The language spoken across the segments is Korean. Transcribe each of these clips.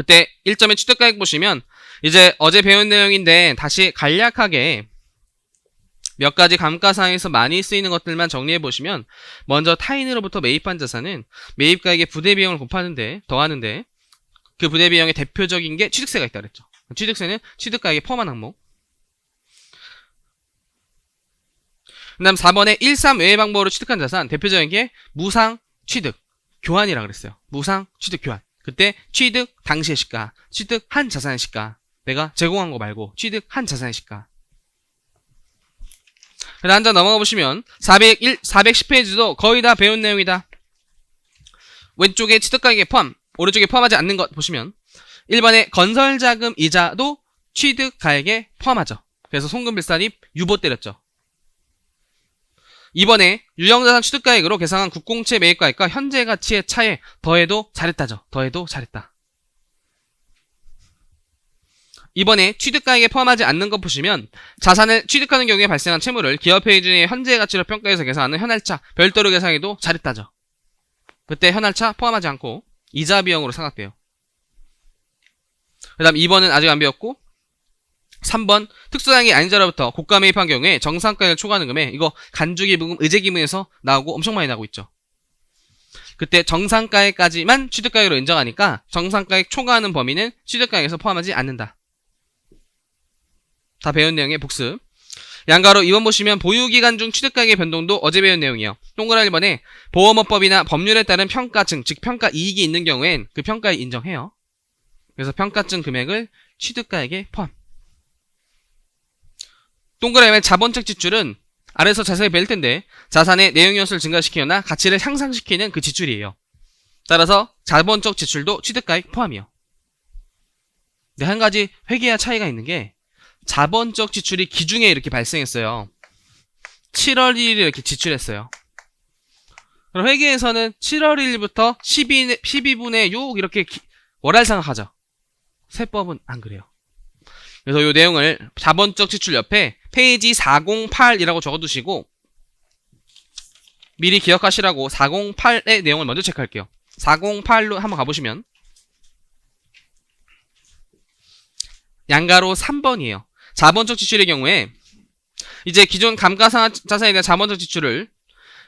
그때 1점의 취득가액 보시면 이제 어제 배운 내용인데 다시 간략하게 몇 가지 감가상에서 많이 쓰이는 것들만 정리해 보시면 먼저 타인으로부터 매입한 자산은 매입가액의 부대 비용을 곱하는데 더하는데 그 부대 비용의 대표적인 게 취득세가 있다 그랬죠. 취득세는 취득가액에 포함한 항목. 그다음 4번에 1, 3 외의 방법으로 취득한 자산 대표적인 게 무상 취득 교환이라 그랬어요. 무상 취득 교환. 그때 취득 당시의 시가, 취득 한 자산의 시가. 내가 제공한 거 말고 취득 한 자산의 시가. 그다음 한 장 넘어가 보시면 401, 410페이지도 거의 다 배운 내용이다. 왼쪽에 취득가액에 포함, 오른쪽에 포함하지 않는 것 보시면 1번에 건설자금 이자도 취득가액에 포함하죠. 그래서 송금빌산이 유보 때렸죠. 2번에 유형자산 취득가액으로 계산한 국공채 매입가액과 현재 가치의 차에 더해도 잘했다죠. 더해도 잘했다. 이번에 취득가액에 포함하지 않는 것 보시면 자산을 취득하는 경우에 발생한 채무를 기업회 의준의 현재 가치로 평가해서 계산하는 현할차 별도로 계산해도 잘했다죠. 그때 현할차 포함하지 않고 이자 비용으로 생각돼요. 그 다음 2번은 아직 안 배웠고 3번 특수장이 아닌 자로부터 고가 매입한 경우에 정상가액을 초과하는 금액 이거 간주기부금 의제기금에서 나오고 엄청 많이 나오고 있죠. 그때 정상가액까지만 취득가액으로 인정하니까 정상가액 초과하는 범위는 취득가액에서 포함하지 않는다. 다 배운 내용의 복습. 양가로 2번 보시면 보유기간 중 취득가액의 변동도 어제 배운 내용이에요. 동그라미 1번에 보험업법이나 법률에 따른 평가증, 즉 평가 이익이 있는 경우엔 그 평가에 인정해요. 그래서 평가증 금액을 취득가액에 포함. 동그라미 자본적 지출은 아래서 자세히 뵐 텐데 자산의 내용 요소를 증가시키거나 가치를 향상시키는 그 지출이에요. 따라서 자본적 지출도 취득가액 포함이요. 근데 한 가지 회계와 차이가 있는 게 자본적 지출이 기중에 이렇게 발생했어요. 7월 1일에 이렇게 지출했어요. 그럼 회계에서는 7월 1일부터 12, 12분의 6 이렇게 기, 월할상각하죠. 세법은 안 그래요. 그래서 이 내용을 자본적 지출 옆에 페이지 408이라고 적어두시고 미리 기억하시라고 408의 내용을 먼저 체크할게요. 408로 한번 가보시면 양가로 3번이에요. 자본적 지출의 경우에 이제 기존 감가상자산에 대한 자본적 지출을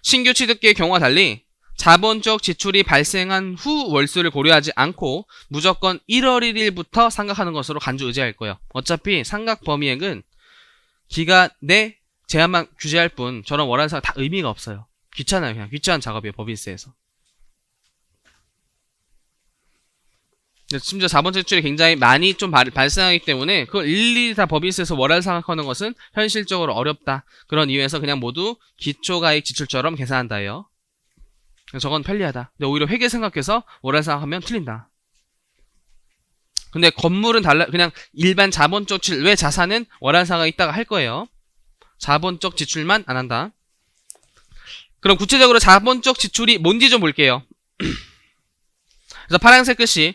신규 취득계의 경우와 달리 자본적 지출이 발생한 후 월수를 고려하지 않고 무조건 1월 1일부터 상각하는 것으로 간주 의지할 거예요. 어차피 상각 범위액은 기간 내 제한만 규제할 뿐 저런 월한상 다 의미가 없어요. 귀찮아요. 그냥 귀찮은 작업이에요. 법인세에서. 심지어 자본적 지출이 굉장히 많이 좀 발, 발생하기 때문에 그걸 일일이 다 법인세에서 월할 상각하는 것은 현실적으로 어렵다. 그런 이유에서 그냥 모두 기초가액 지출처럼 계산한다예요. 저건 편리하다. 근데 오히려 회계 생각해서 월할 상각하면 틀린다. 근데 건물은 달라 그냥 일반 자본적 지출 왜 자산은 월할 상각 있다가 할 거예요. 자본적 지출만 안 한다. 그럼 구체적으로 자본적 지출이 뭔지 좀 볼게요. 그래서 파란색 글씨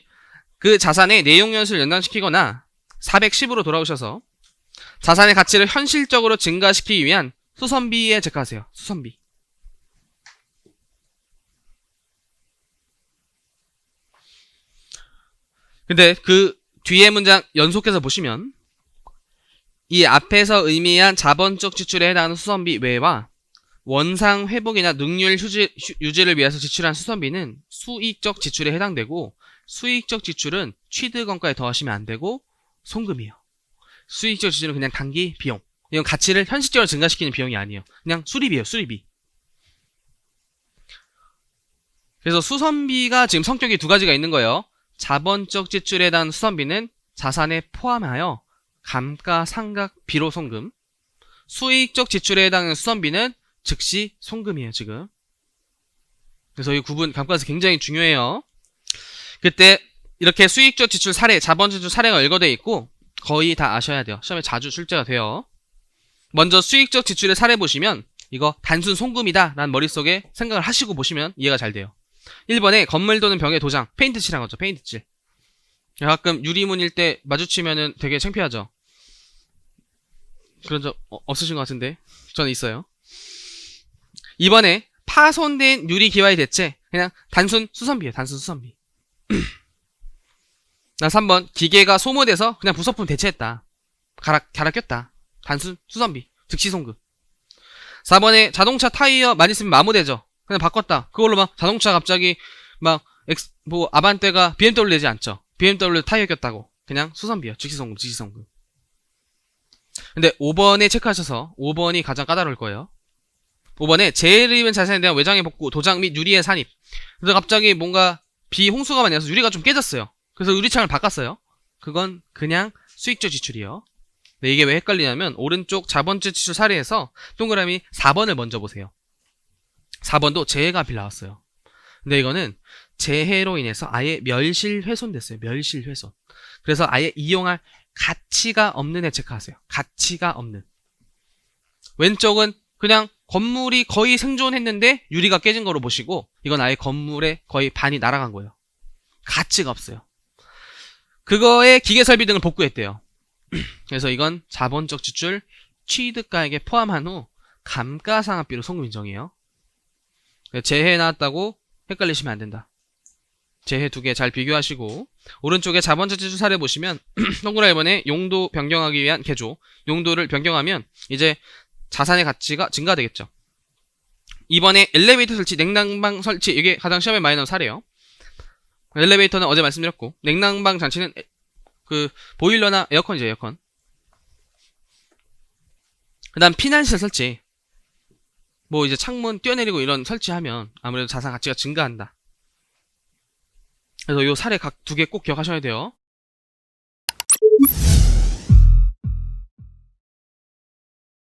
그 자산의 내용 연수를 연장시키거나 410으로 돌아오셔서 자산의 가치를 현실적으로 증가시키기 위한 수선비에 체크하세요. 수선비. 근데 그 뒤에 문장 연속해서 보시면 이 앞에서 의미한 자본적 지출에 해당하는 수선비 외와 원상 회복이나 능률 휴지, 유지를 위해서 지출한 수선비는 수익적 지출에 해당되고 수익적 지출은 취득원가에 더하시면 안 되고 송금이에요. 수익적 지출은 그냥 단기 비용. 이건 가치를 현실적으로 증가시키는 비용이 아니에요. 그냥 수리비예요, 수리비. 그래서 수선비가 지금 성격이 두 가지가 있는 거예요. 자본적 지출에 대한 수선비는 자산에 포함하여 감가상각 비로 송금. 수익적 지출에 해당하는 수선비는 즉시 송금이에요, 지금. 그래서 이 구분 감가에서 굉장히 중요해요. 그때 이렇게 수익적 지출 사례, 자본 지출 사례가 열거되어 있고 거의 다 아셔야 돼요. 시험에 자주 출제가 돼요. 먼저 수익적 지출의 사례 보시면 이거 단순 송금이다 라는 머릿속에 생각을 하시고 보시면 이해가 잘 돼요. 1번에 건물 도는 벽에 도장, 페인트 칠한 거죠. 페인트 칠. 가끔 유리문일 때 마주치면은 되게 창피하죠. 그런 적 어, 없으신 것 같은데 저는 있어요. 2번에 파손된 유리 기와의 대체 그냥 단순 수선비예요. 단순 수선비. 나 3번 기계가 소모돼서 그냥 부속품 대체했다. 갈아 갈아 꼈다. 단순 수선비 즉시 송급. 4번에 자동차 타이어 많이 쓰면 마모되죠. 그냥 바꿨다. 그걸로 막 자동차 갑자기 막 엑스, 뭐 아반떼가 BMW 내지 않죠. BMW 타이어 꼈다고. 그냥 수선비요. 즉시 송급, 즉시 송급. 근데 5번에 체크하셔서 5번이 가장 까다로울 거예요. 5번에 재해를 입은 자산에 대한 외장의 복구, 도장 및 유리의 산입. 그래서 갑자기 뭔가 비 홍수가 많이 나서 유리가 좀 깨졌어요. 그래서 유리창을 바꿨어요. 그건 그냥 수익적 지출이요. 근데 이게 왜 헷갈리냐면 오른쪽 자본주 지출 사례에서 동그라미 4번을 먼저 보세요. 4번도 재해가 빌 나왔어요. 근데 이거는 재해로 인해서 아예 멸실 훼손됐어요. 멸실 훼손. 그래서 아예 이용할 가치가 없는 애 체크하세요. 가치가 없는. 왼쪽은 그냥 건물이 거의 생존했는데 유리가 깨진 거로 보시고 이건 아예 건물의 거의 반이 날아간 거예요. 가치가 없어요. 그거에 기계 설비 등을 복구했대요. 그래서 이건 자본적 지출 취득가액에 포함한 후 감가상각비로 송금 인정이에요. 재해 나왔다고 헷갈리시면 안 된다. 재해 두 개 잘 비교하시고 오른쪽에 지출 사례 보시면 동그라 1번에 용도 변경하기 위한 개조 용도를 변경하면 이제 자산의 가치가 증가되겠죠. 2번에 엘리베이터 설치, 냉난방 설치 이게 가장 시험에 많이 나온 사례예요. 엘리베이터는 어제 말씀드렸고 냉난방 장치는 에- 그 보일러나 에어컨이죠 에어컨. 그다음 피난시설 설치. 뭐 이제 창문 뛰어내리고 이런 설치하면 아무래도 자산 가치가 증가한다. 그래서 요 사례 각 두 개 꼭 기억하셔야 돼요.